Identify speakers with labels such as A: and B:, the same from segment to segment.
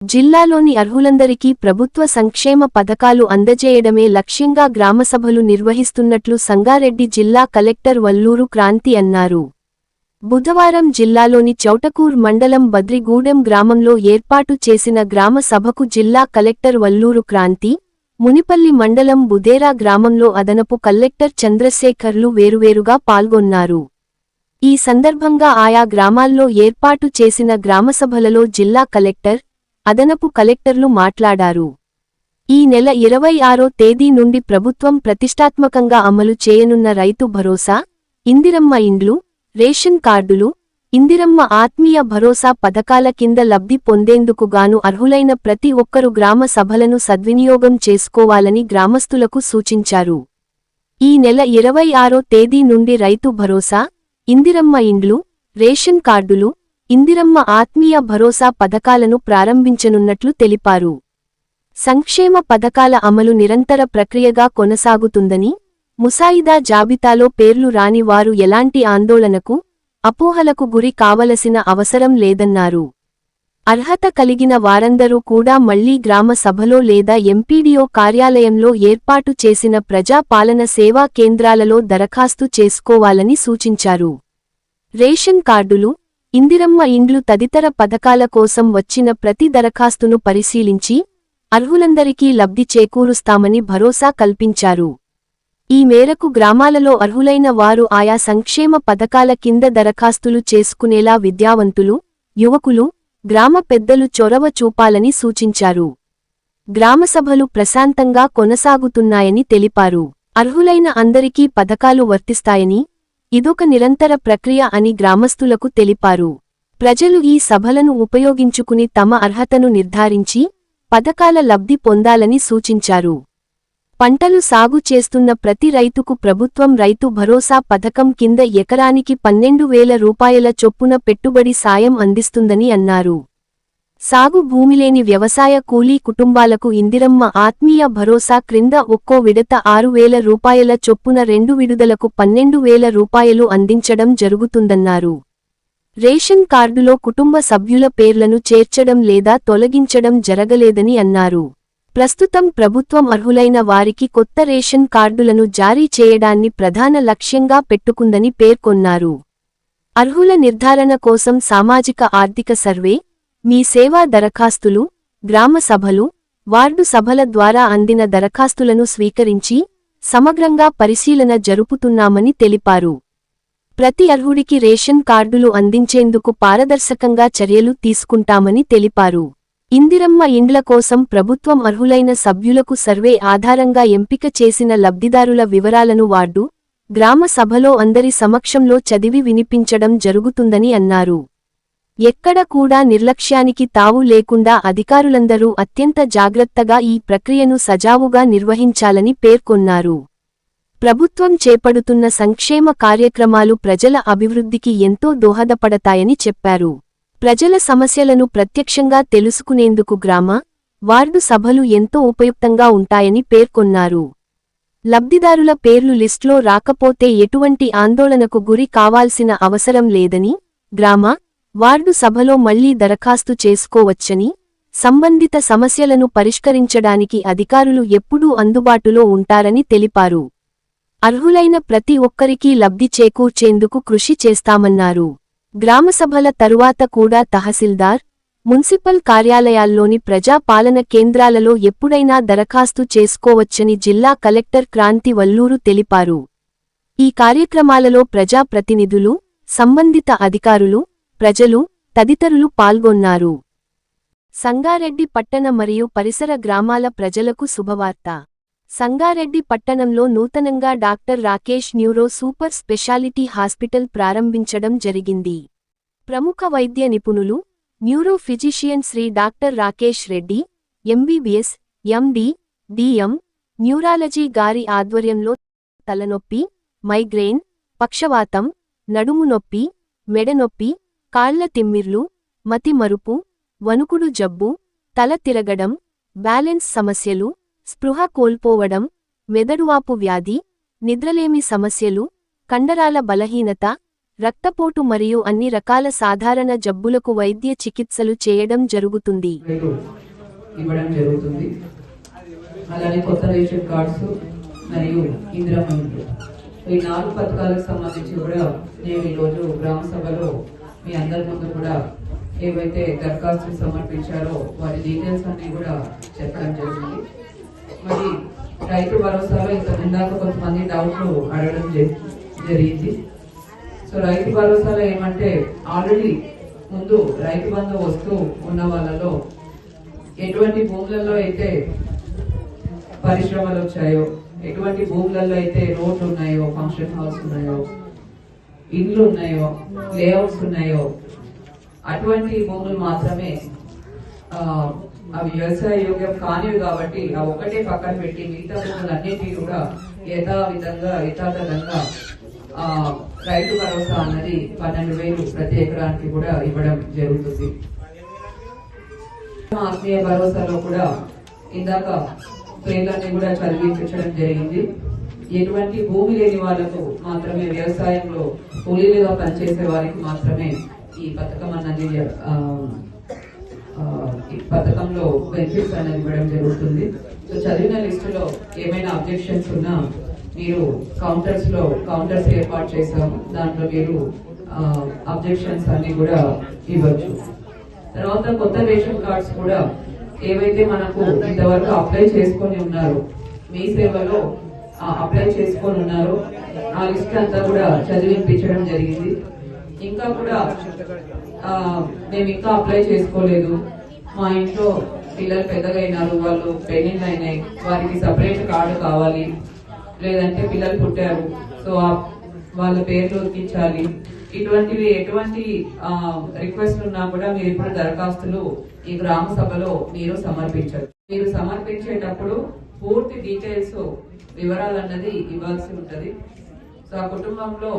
A: జిల్లాలోని అర్హులందరికీ ప్రభుత్వ సంక్షేమ పథకాలు అందజేయడమే లక్ష్యంగా గ్రామసభలు నిర్వహిస్తున్నట్లు సంగారెడ్డి జిల్లా కలెక్టర్ వల్లూరు క్రాంతి అన్నారు. బుధవారం జిల్లాలోని చౌటకూర్ మండలం బద్రిగూడెం గ్రామంలో ఏర్పాటు చేసిన గ్రామ సభకు జిల్లా కలెక్టర్ వల్లూరు క్రాంతి మునిపల్లి మండలం బుదేరా గ్రామంలో అదనపు కలెక్టర్ చంద్రశేఖర్లు వేరువేరుగా పాల్గొన్నారు. ఈ సందర్భంగా ఆయా గ్రామాల్లో ఏర్పాటు చేసిన గ్రామసభలలో జిల్లా కలెక్టర్ అదనపు కలెక్టర్లు మాట్లాడారు. ఈ నెల ఇరవై ఆరో తేదీ నుండి ప్రభుత్వం ప్రతిష్టాత్మకంగా అమలు చేయనున్న రైతు భరోసా ఇందిరమ్మ ఇండ్లు రేషన్ కార్డులు ఇందిరమ్మ ఆత్మీయ భరోసా పథకాల కింద లబ్ధి పొందేందుకు గాను అర్హులైన ప్రతి ఒక్కరు గ్రామ సభలను సద్వినియోగం చేసుకోవాలని గ్రామస్తులకు సూచించారు. ఈ నెల ఇరవై ఆరో తేదీ నుండి రైతు భరోసా ఇందిరమ్మ ఇండ్లు రేషన్ కార్డులు ఇందిరమ్మ ఆత్మీయ భరోసా పథకాలను ప్రారంభించనున్నట్లు తెలిపారు. సంక్షేమ పథకాల అమలు నిరంతర ప్రక్రియగా కొనసాగుతుందని ముసాయిదా జాబితాలో పేర్లు రాని వారు ఎలాంటి ఆందోళనకు అపోహలకు గురి కావలసిన అవసరం లేదన్నారు. అర్హత కలిగిన వారందరూ కూడా మళ్ళీ గ్రామ సభలో లేదా ఎంపీడీఓ కార్యాలయంలో ఏర్పాటు చేసిన ప్రజాపాలన సేవా కేంద్రాలలో దరఖాస్తు చేసుకోవాలని సూచించారు. రేషన్ కార్డులు ఇందిరమ్మ ఇండ్లు తదితర పథకాల కోసం వచ్చిన ప్రతి దరఖాస్తును పరిశీలించి అర్హులందరికీ లబ్ధి చేకూరుస్తామని భరోసా కల్పించారు. ఈ మేరకు గ్రామాలలో అర్హులైన వారు ఆయా సంక్షేమ పథకాల కింద దరఖాస్తులు చేసుకునేలా విద్యావంతులు యువకులు గ్రామ పెద్దలు చొరవ చూపాలని సూచించారు. గ్రామసభలు ప్రశాంతంగా కొనసాగుతున్నాయని తెలిపారు. అర్హులైన అందరికీ పథకాలు వర్తిస్తాయని ఇదొక నిరంతర ప్రక్రియ అని గ్రామస్తులకు తెలిపారు. ప్రజలు ఈ సభలను ఉపయోగించుకుని తమ అర్హతను నిర్ధారించి పథకాల లబ్ధి పొందాలని సూచించారు. పంటలు సాగు చేస్తున్న ప్రతి రైతుకు ప్రభుత్వం రైతు భరోసా పథకం కింద ఎకరానికి పన్నెండు వేల రూపాయల చొప్పున పెట్టుబడి సాయం అందిస్తుందని అన్నారు. సాగు భూమిలేని వ్యవసాయ కూలీ కుటుంబాలకు ఇందిరమ్మ ఆత్మీయ భరోసా క్రింద ఒక్కో విడత ఆరు వేల రూపాయల చొప్పున రెండు విడుదలకు పన్నెండు వేల రూపాయలు అందించడం జరుగుతుందన్నారు. రేషన్ కార్డులో కుటుంబ సభ్యుల పేర్లను చేర్చడం లేదా తొలగించడం జరగలేదని అన్నారు. ప్రస్తుతం ప్రభుత్వం అర్హులైన వారికి కొత్త రేషన్ కార్డులను జారీ చేయడాన్ని ప్రధాన లక్ష్యంగా పెట్టుకుందని పేర్కొన్నారు. అర్హుల నిర్ధారణ కోసం సామాజిక ఆర్థిక సర్వే మీ సేవా దరఖాస్తులు గ్రామ సభలు వార్డు సభల ద్వారా అందిన దరఖాస్తులను స్వీకరించి సమగ్రంగా పరిశీలన జరుపుతున్నామని తెలిపారు. ప్రతి అర్హుడికి రేషన్ కార్డులు అందించేందుకు పారదర్శకంగా చర్యలు తీసుకుంటామని తెలిపారు. ఇందిరమ్మ ఇండ్ల కోసం ప్రభుత్వం అర్హులైన సభ్యులకు సర్వే ఆధారంగా ఎంపిక చేసిన లబ్ధిదారుల వివరాలను వార్డు గ్రామ సభలో అందరి సమక్షంలో చదివి వినిపించడం జరుగుతుందని అన్నారు. ఎక్కడ కూడా నిర్లక్ష్యానికి తావు లేకుండా అధికారులందరూ అత్యంత జాగ్రత్తగా ఈ ప్రక్రియను సజావుగా నిర్వహించాలని పేర్కొన్నారు. ప్రభుత్వం చేపడుతున్న సంక్షేమ కార్యక్రమాలు ప్రజల అభివృద్ధికి ఎంతో దోహదపడతాయని చెప్పారు. ప్రజల సమస్యలను ప్రత్యక్షంగా తెలుసుకునేందుకు గ్రామ వార్డు సభలు ఎంతో ఉపయుక్తంగా ఉంటాయని పేర్కొన్నారు. లబ్ధిదారుల పేర్లు లిస్ట్లో రాకపోతే ఎటువంటి ఆందోళనకు గురి కావాల్సిన అవసరం లేదని గ్రామ వార్డు సభలో మళ్ళీ దరఖాస్తు చేసుకోవచ్చని సంబంధిత సమస్యలను పరిష్కరించడానికి అధికారులు ఎప్పుడూ అందుబాటులో ఉంటారని తెలిపారు. అర్హులైన ప్రతి ఒక్కరికీ లబ్ధి చేకూర్చేందుకు కృషి చేస్తామన్నారు. గ్రామసభల తరువాత కూడా తహసీల్దార్ మున్సిపల్ కార్యాలయాల్లోని ప్రజా పాలన కేంద్రాలలో ఎప్పుడైనా దరఖాస్తు చేసుకోవచ్చని జిల్లా కలెక్టర్ క్రాంతి వల్లూరు తెలిపారు. ఈ కార్యక్రమాలలో ప్రజా ప్రతినిధులు సంబంధిత అధికారులు ప్రజలు తదితరులు పాల్గొన్నారు. సంగారెడ్డి పట్టణ మరియు పరిసర గ్రామాల ప్రజలకు శుభవార్త. సంగారెడ్డి పట్టణంలో నూతనంగా doctor Rakesh neuro super speciality hospital ప్రారంభించడం జరిగింది. ప్రముఖ వైద్య నిపుణులు neuro physician Shri doctor Rakesh Reddy MBBS MD DM neurology గారి ఆధ్వర్యంలో తలనొప్పి మైగ్రేన్ పక్షవాతం నడుము నొప్పి మెడనొప్పి కాళ్ళ తిమ్మిర్లు మతిమరుపు వణుకుడు జబ్బు తల తిరగడం బ్యాలెన్స్ సమస్యలు స్పృహ కోల్పోవడం మెదడువాపు వ్యాధి నిద్రలేమి సమస్యలు కండరాల బలహీనత రక్తపోటు మరియు అన్ని రకాల సాధారణ జబ్బులకు వైద్య చికిత్సలు చేయడం జరుగుతుంది.
B: ఇవ్వడం జరుగుతుంది. అలానే కొత్త రేషన్ కార్డ్స్ మరియు ఇందిరా ఈ నాలుగు పథకాలకు సంబంధించి కూడా నేను ఈరోజు గ్రామ సభలో మీ అందరి ముందు కూడా ఏవైతే దరఖాస్తులు సమర్పించారో వారి డీటెయిల్స్ అన్ని కూడా చెప్పడం జరిగింది. మరి రైతు భరోసాలో ఇంత ఇందాక కొంతమంది డౌట్లు అడగడం జరిగింది. సో రైతు భరోసాలో ఏమంటే ఆల్రెడీ ముందు రైతు బంధు వస్తూ ఉన్న వాళ్ళలో ఎటువంటి భూములలో అయితే పరిశ్రమలు వచ్చాయో ఎటువంటి భూములలో అయితే రోడ్లు ఉన్నాయో ఫంక్షన్ హౌస్ ఉన్నాయో ఇండ్లు ఉన్నాయో లేఅవుట్స్ ఉన్నాయో అటువంటి భూములు మాత్రమే ఆ, అవి వ్యవసాయ యోగ్యం కానివి కాబట్టి ఆ ఒకటే పక్కన పెట్టి మిగతా భూములన్నిటికీ కూడా యథావిధంగా యథాతథంగా ఆ, రైతు భరోసా అన్నది పన్నెండు వేలు ప్రతి ఎకరానికి కూడా ఇవ్వడం జరుగుతుంది. ఆత్మీయ భరోసాలో కూడా ఇందాక పేర్లన్నీ కూడా చదివించడం జరిగింది. ఎటువంటి భూమి లేని వాళ్ళకు మాత్రమే వ్యవసాయంలో కూలీలుగా పనిచేసే వారికి మాత్రమే ఈ పథకం అన్నది ఈ పథకంలో బెనిఫిట్స్ అనేది ఇవ్వడం జరుగుతుంది. సో చదివిన లిస్టులో ఏమైనా అబ్జెక్షన్స్ ఉన్నా మీరు కౌంటర్స్లో కౌంటర్స్ ఏర్పాటు చేశాము. దాంట్లో మీరు అబ్జెక్షన్స్ అన్ని కూడా ఇవ్వచ్చు. తర్వాత కొత్త రేషన్ కార్డ్స్ కూడా ఏవైతే మనకు ఇంతవరకు అప్లై చేసుకొని ఉన్నారో మీ సేవలో అప్లై చేసుకొని ఉన్నారు. ఆ లిస్ట్ అంతా కూడా చదివింపించడం జరిగింది. ఇంకా కూడా మేము ఇంకా అప్లై చేసుకోలేదు. మా ఇంట్లో పిల్లలు పెద్దగైనారు వాళ్ళు పెళ్ళిళ్ళు అయినాయి. వారికి సపరేట్ కార్డు కావాలి. లేదంటే పిల్లలు పుట్టారు. సో వాళ్ళ పేర్లు ఇచ్చాలి ఇటువంటివి ఎటువంటి రిక్వెస్ట్ ఉన్నా కూడా మీరు ఇప్పుడు దరఖాస్తులు ఈ గ్రామ సభలో మీరు సమర్పించారు. మీరు సమర్పించేటప్పుడు పూర్తి డీటెయిల్స్ వివరాలు అన్నది ఇవ్వాల్సి ఉంటది. సో ఆ కుటుంబంలో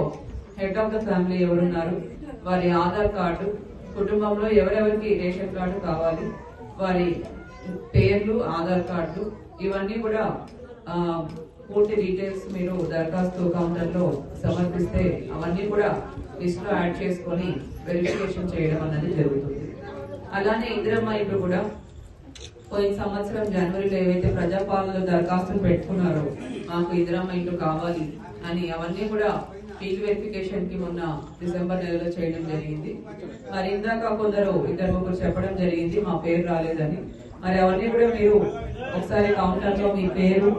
B: హెడ్ ఆఫ్ ద ఫ్యామిలీ ఎవరున్నారు? వారి ఆధార్ కార్డు కుటుంబంలో ఎవరెవరికి రేషన్ కార్డు కావాలి వారి పేర్లు ఆధార్ కార్డు ఇవన్నీ కూడా పూర్తి డీటెయిల్స్ మీరు దరఖాస్తు కౌంటర్లో సమర్పిస్తే అవన్నీ కూడా లిస్ట్లో యాడ్ చేసుకొని వెరిఫికేషన్ చేయడం అన్నది జరుగుతుంది. అలానే ఇందిరమ్మ ఇల్లు కూడా పోయిన సంవత్సరం జనవరిలో ఏవైతే ప్రజాపాలనలో దరఖాస్తులు పెట్టుకున్నారో మాకు ఇందిరమ్మ ఇంట్లో కావాలి అని అవన్నీ కూడా ఫీల్డ్ వెరిఫికేషన్కి మొన్న డిసెంబర్ నెలలో చేయడం జరిగింది. మరి ఇందాక కొందరు ఇద్దరు ముగ్గురు చెప్పడం జరిగింది మా పేరు రాలేదని. మరి అవన్నీ కూడా మీరు ఒకసారి కౌంటర్లో మీ పేరు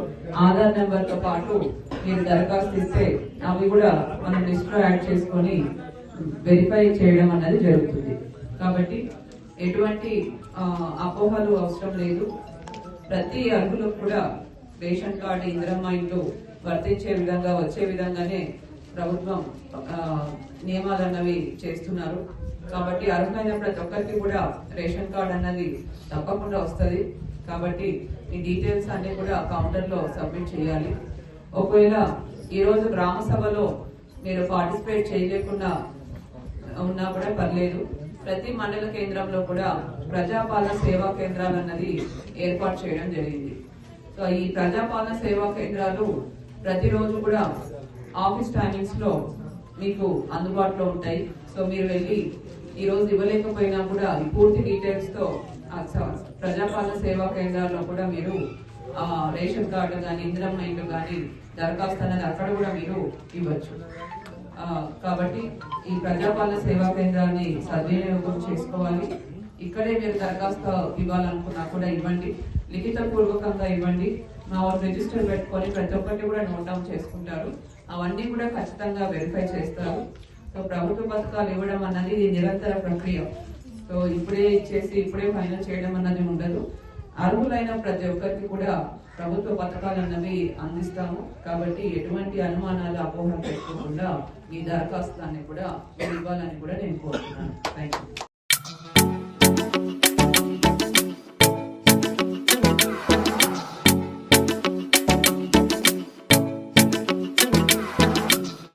B: ఆధార్ నెంబర్తో పాటు మీరు దరఖాస్తు ఇస్తే అవి కూడా మనం లిస్ట్లో యాడ్ చేసుకొని వెరిఫై చేయడం అన్నది జరుగుతుంది. కాబట్టి ఎటువంటి అపోహలు అవసరం లేదు. ప్రతి అర్హులకు కూడా రేషన్ కార్డు ఇందిరమ్మ ఇంట్లో వర్తించే విధంగా వచ్చే విధంగానే ప్రభుత్వం నియమాలు అన్నవి చేస్తున్నారు. కాబట్టి అర్హులైన ప్రతి ఒక్కరికి కూడా రేషన్ కార్డు అన్నది తప్పకుండా వస్తుంది. కాబట్టి ఈ డీటెయిల్స్ అన్ని కూడా కౌంటర్లో సబ్మిట్ చేయాలి. ఒకవేళ ఈరోజు గ్రామ సభలో మీరు పార్టిసిపేట్ చేయలేకుండా ఉన్నా కూడా పర్లేదు. ప్రతి మండల కేంద్రంలో కూడా ప్రజాపాలన సేవా కేంద్రాలు అన్నది ఏర్పాటు చేయడం జరిగింది. సో ఈ ప్రజాపాలన సేవా కేంద్రాలు ప్రతిరోజు కూడా ఆఫీస్ టైమింగ్స్లో మీకు అందుబాటులో ఉంటాయి. సో మీరు వెళ్ళి ఈ రోజు ఇవ్వలేకపోయినా కూడా పూర్తి డీటెయిల్స్తో ప్రజాపాలన సేవా కేంద్రాల్లో కూడా మీరు రేషన్ కార్డు కానీ ఇందిరమ్మ ఇల్లు కానీ దరఖాస్తు అనేది అక్కడ కూడా మీరు ఇవ్వచ్చు. కాబట్టి ఈ ప్రజాపాలన సేవా కేంద్రాన్ని సద్వినియోగం చేసుకోవాలి. ఇక్కడే మీరు దరఖాస్తు ఇవ్వాలనుకున్నా కూడా ఇవ్వండి. లిఖిత పూర్వకంగా ఇవ్వండి. మా వాళ్ళు రిజిస్టర్ పెట్టుకొని ప్రతి ఒక్కటి కూడా నోట్ డౌన్ చేసుకుంటారు. అవన్నీ కూడా ఖచ్చితంగా వెరిఫై చేస్తారు. సో ప్రభుత్వ పథకాలు ఇవ్వడం అన్నది నిరంతర ప్రక్రియ. సో ఇప్పుడే ఇచ్చేసి ఇప్పుడే ఫైనల్ చేయడం అన్నది ఉండదు. అర్హులైన ప్రతి ఒక్కరికి కూడా ప్రభుత్వ పథకాలు అన్నవి అందిస్తాము. కాబట్టి ఎటువంటి అనుమానాలు అపోహలు పెట్టుకోకుండా ఈ దరఖాస్తు కూడా ఇవ్వాలని కూడా నేను కోరుతున్నాను. Thank you